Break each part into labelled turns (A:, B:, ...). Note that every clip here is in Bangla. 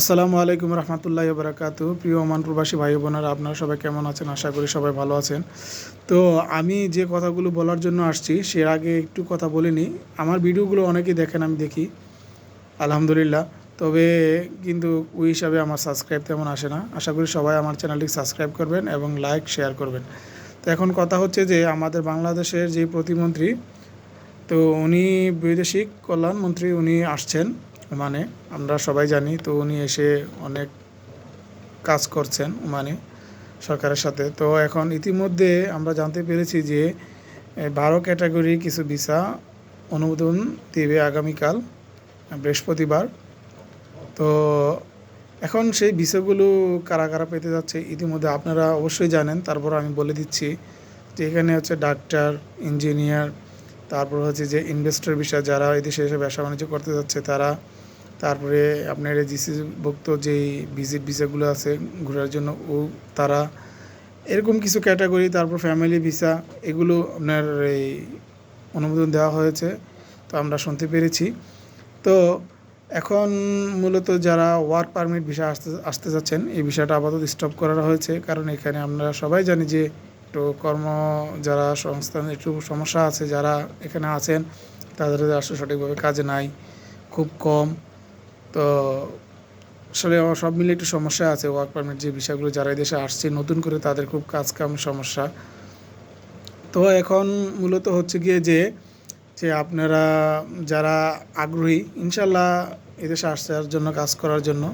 A: আসসালামু আলাইকুম রহমতুল্লাহ বারাকাতু প্রিয় ওমান প্রবাসী ভাই বোনেরা, আপনারা সবাই কেমন আছেন? আশা করি সবাই ভালো আছেন। তো আমি যে কথাগুলো বলার জন্য আসছি, সে আগে একটু কথা বলিনি আমার ভিডিওগুলো অনেকেই দেখেন, আমি দেখি। আলহামদুলিল্লাহ। তবে কিন্তু ওই হিসাবে আমার সাবস্ক্রাইব তেমন আসে না। আশা করি সবাই আমার চ্যানেলটি সাবস্ক্রাইব করবেন এবং লাইক শেয়ার করবেন। তো এখন কথা হচ্ছে যে, আমাদের বাংলাদেশের যে প্রতিমন্ত্রী, তো উনি বৈদেশিক কল্যাণ মন্ত্রী উনি আসছেন। মানে আমরা সবাই জানি, তো উনি এসে অনেক কাজ করছেন মানে সরকারের সাথে। তো এখন ইতিমধ্যে আমরা জানতে পেরেছি যে বারো ক্যাটাগরি কিছু ভিসা অনুমোদন দেবে আগামীকাল, বৃহস্পতিবার। তো এখন সেই ভিসাগুলো কারা কারা পেতে যাচ্ছে ইতিমধ্যে আপনারা অবশ্যই জানেন। তারপর আমি বলে দিচ্ছি যে, এখানে হচ্ছে ডাক্তার, ইঞ্জিনিয়ার, তারপর হচ্ছে যে ইনভেস্টর বিষয় যারা এই দেশে এসে ব্যবসা বাণিজ্য করতে যাচ্ছে, তারা তারপরে আপনার জিসি ভুক্ত যেই ভিজিট ভিসাগুলো আছে ঘোরার জন্য, ও তারা এরকম কিছু ক্যাটাগরি তারপর ফ্যামিলি ভিসা এগুলো আপনার এই অনুমোদন দেওয়া হয়েছে। তো আমরা শুনতে পেরেছি। তো এখন মূলত যারা ওয়ার্ক পারমিট ভিসা আসতে আসতে যাচ্ছেন, এই বিষয়টা আপাতত স্টপ করা হয়েছে। কারণ এখানে আমরা সবাই জানি যে একটু কর্ম, যারা সংস্থান, একটু সমস্যা আছে, যারা এখানে আছেন, তাদের আসলে সঠিকভাবে কাজে নাই। খুব কম। তো আসলে আমার সব মিলে একটু সমস্যা আছে ওয়ার্ক পারমিট যে বিষয়গুলো যারা দেশে আসছে, নতুন করে তাদের খুব কাজ কাম সমস্যা। তো এখন মূলত হচ্ছে গিয়ে যে যে আপনারা যারা আগ্রহী, ইনশাল্লাহ এদেশে আসার জন্য, কাজ করার জন্য,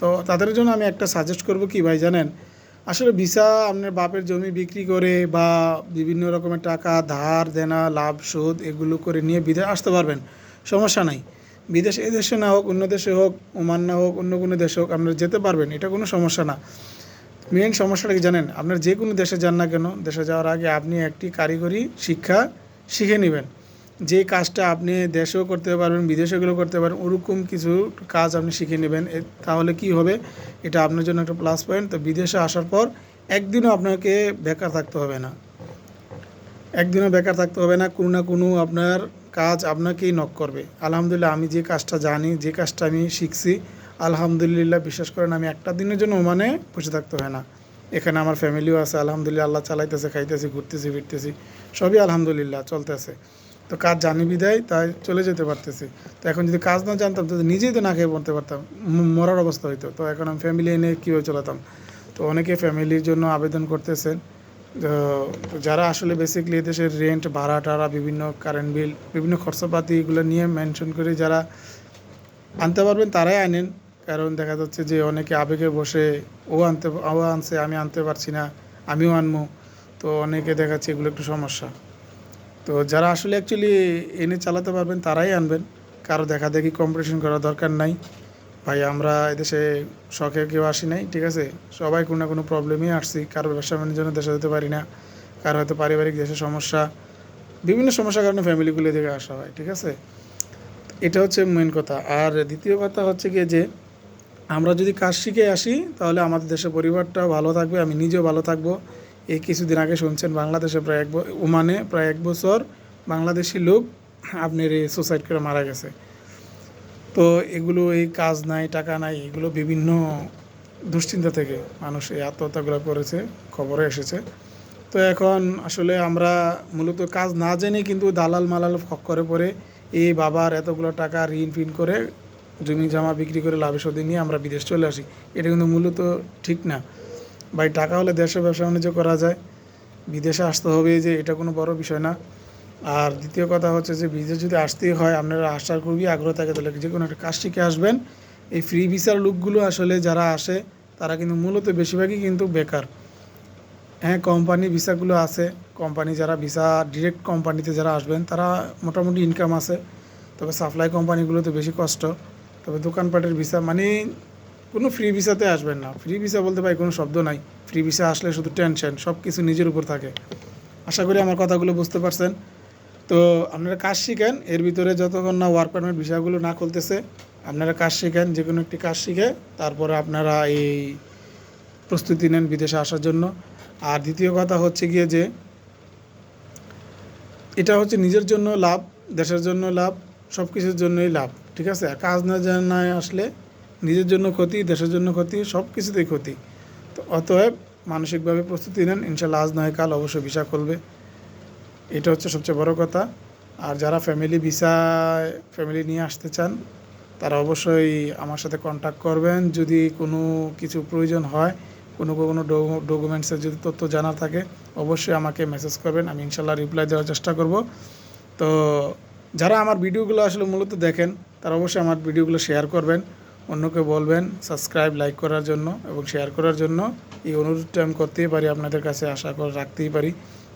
A: তো তাদের জন্য আমি একটা সাজেস্ট করব কি ভাই জানেন? আসলে ভিসা আপনার বাপের জমি বিক্রি করে বা বিভিন্ন রকমের টাকা ধার দেনা লাভ সুদ এগুলো করে নিয়ে বিদেশ আসতে পারবেন। সমস্যা নাই। বিদেশ, এই দেশে না হোক, অন্য দেশে হোক, ওমান না হোক, অন্য কোনো দেশে হোক, আপনারা যেতে পারবেন, এটা কোনো সমস্যা না। মেন সমস্যাটা কি জানেন? আপনার যে কোনো দেশে যান না কেন, দেশে যাওয়ার আগে আপনি একটি কারিগরি শিক্ষা শিখে নেবেন। যে কাজটা আপনি দেশেও করতে পারবেন বিদেশেগুলো করতে পারবেন, ওরকম কিছু কাজ আপনি শিখে নেবেন তাহলে কি হবে? এটা আপনার জন্য একটা প্লাস পয়েন্ট তো বিদেশে আসার পর একদিনও আপনাকে বেকার থাকতে হবে না। একদিনও বেকার থাকতে হবে না, কোনো না কোনো আপনার কাজ আপনাকেই নক করবে। আলহামদুলিল্লাহ, আমি যে কাজটা জানি, যে কাজটা আমি শিখছি, আলহামদুলিল্লাহ বিশ্বাস করেন আমি একটা দিনের জন্য ওমানে বসে থাকতে হয় না। এখানে আমার ফ্যামিলিও আছে, আলহামদুলিল্লাহ আল্লাহ চালাইতেছে, খাইতেছি, ঘুরতেছি, ফিরতেছি, সবই আলহামদুলিল্লাহ চলতেছে। তো কাজ জানি বিদায়, তাই চলে যেতে পারতেছি। তো এখন যদি কাজ না জানতাম, তো নিজেই তো না খেয়ে পড়তে পারতাম মরার অবস্থা হইতো। তো এখন আমি ফ্যামিলি এনে কীভাবে চলাতাম? তো অনেকে ফ্যামিলির জন্য আবেদন করতেছেন। যারা আসলে বেসিকলি দেশের রেন্ট ভাড়া, টাড়া, বিভিন্ন কারেন্ট বিল বিভিন্ন খরচাপাতি এগুলো নিয়ে মেনশন করে যারা আনতে পারবেন তারাই আনেন। কারণ দেখা যাচ্ছে যে অনেকে আবেগে বসে, ও আনতে, ও আনছে, আমি আনতে পারছি না, আমিও আনব তো অনেকে দেখাচ্ছে এগুলো একটু সমস্যা। তো যারা আসলে অ্যাকচুয়ালি এনে চালাতে পারবেন তারাই আনবেন। কারও দেখা দেখি কম্পিটিশন করার দরকার নাই। ভাই, আমরা এদেশে শখে কেউ আসি নাই, ঠিক আছে? সবাই কোনো না কোনো প্রবলেমই আসছি কারও ব্যবসা বাণিজ্যের জন্য দেশে যেতে পারি না কারও হয়তো পারিবারিক দেশের সমস্যা, বিভিন্ন সমস্যার কারণে ফ্যামিলিগুলো থেকে আসা হয়, ঠিক আছে? এটা হচ্ছে মেন কথা। আর দ্বিতীয় কথা হচ্ছে গিয়ে যে, আমরা যদি কাজ শিখে আসি, তাহলে আমাদের দেশের পরিবারটাও ভালো থাকবে, আমি নিজেও ভালো থাকব। এই কিছুদিন আগে শুনছেন, বাংলাদেশে প্রায় এক ওমানে প্রায় এক বছর বাংলাদেশি লোক আপনার এই সুসাইড করে মারা গেছে। তো এগুলো এই কাজ নাই, টাকা নাই, এগুলো বিভিন্ন দুশ্চিন্তা থেকে মানুষ এই আত্মহত্যাগুলো করেছে, খবরে এসেছে। তো এখন আসলে আমরা মূলত কাজ না জেনে কিন্তু দালাল মালাল ফক করে পরে এই বাবার এতগুলো টাকা ঋণ ফিন করে জমি জামা বিক্রি করে লাভে সদি নিয়ে আমরা বিদেশ চলে আসি। এটা কিন্তু মূলত ঠিক না। ভাই, টাকা হলে দেশে ব্যবসা বাণিজ্য করা যায়। বিদেশে আসতে হবে যে এটা কোনো বড় বিষয় না। আর দ্বিতীয় কথা হচ্ছে যে বিদেশ যদি আসতেই হয়, আপনারা আসার খুবই আগ্রহ থাকে, তাহলে যে কোনো একটা কাজ শিখে আসবেন। এই ফ্রি ভিসার লোকগুলো আসলে যারা আসে, তারা কিন্তু মূলত বেশিরভাগই কিন্তু বেকার। হ্যাঁ কোম্পানি ভিসাগুলো আছে। কোম্পানি যারা ভিসা ডিরেক্ট কোম্পানিতে যারা আসবেন, তারা মোটামুটি ইনকাম আছে। তবে সাপ্লাই কোম্পানিগুলোতে বেশি কষ্ট। তবে দোকানপাটের ভিসা মানে কোনো ফ্রি ভিসাতে আসবেন না। ফ্রি ভিসা বলতে ভাই কোনো শব্দ নাই। ফ্রি ভিসা আসলে শুধু টেনশন সব কিছু নিজের উপর থাকে। আশা করি আমার কথাগুলো বুঝতে পারছেন। তো আপনারা কাজ শিখেন, এর ভিতরে যতক্ষণ না ওয়ার্ক পারমিট ভিসাগুলো না খুলতেছে, আপনারা কাজ শিখেন যে কোনো একটি কাজ শিখে তারপরে আপনারা এই প্রস্তুতি নেন বিদেশে আসার জন্য। আর দ্বিতীয় কথা হচ্ছে গিয়ে যে, এটা হচ্ছে নিজের জন্য লাভ, দেশের জন্য লাভ সব কিছুর জন্যই লাভ, ঠিক আছে? আর কাজ না জানা আসলে নিজের জন্য ক্ষতি, দেশের জন্য ক্ষতি সব কিছুতেই ক্ষতি। তো অতএব মানসিকভাবে প্রস্তুতি নেন ইনশাল্লাহ আজ নয় কাল অবশ্যই ভিসা করবে এটা হচ্ছে সবচেয়ে বড় কথা। আর যারা ফ্যামিলি ভিসায় ফ্যামিলি নিয়ে আসতে চান, তারা অবশ্যই আমার সাথে কন্ট্যাক্ট করবেন। যদি কোনো কিছু প্রয়োজন হয়, কোনো কোনো ডকুমেন্টসের যদি তথ্য জানা থাকে, অবশ্যই আমাকে মেসেজ করবেন। আমি ইনশাল্লাহ রিপ্লাই দেওয়ার চেষ্টা করব। তো যারা আমার ভিডিওগুলো আসলে মূলত দেখেন, তারা অবশ্যই আমার ভিডিওগুলো শেয়ার করবেন। অন্যকে বলবেন সাবস্ক্রাইব লাইক করার জন্য এবং শেয়ার করার জন্য। এই অনুরোধটা আমি করতেই পারি, আপনাদের কাছে আশা করে, রাখতেই পারি।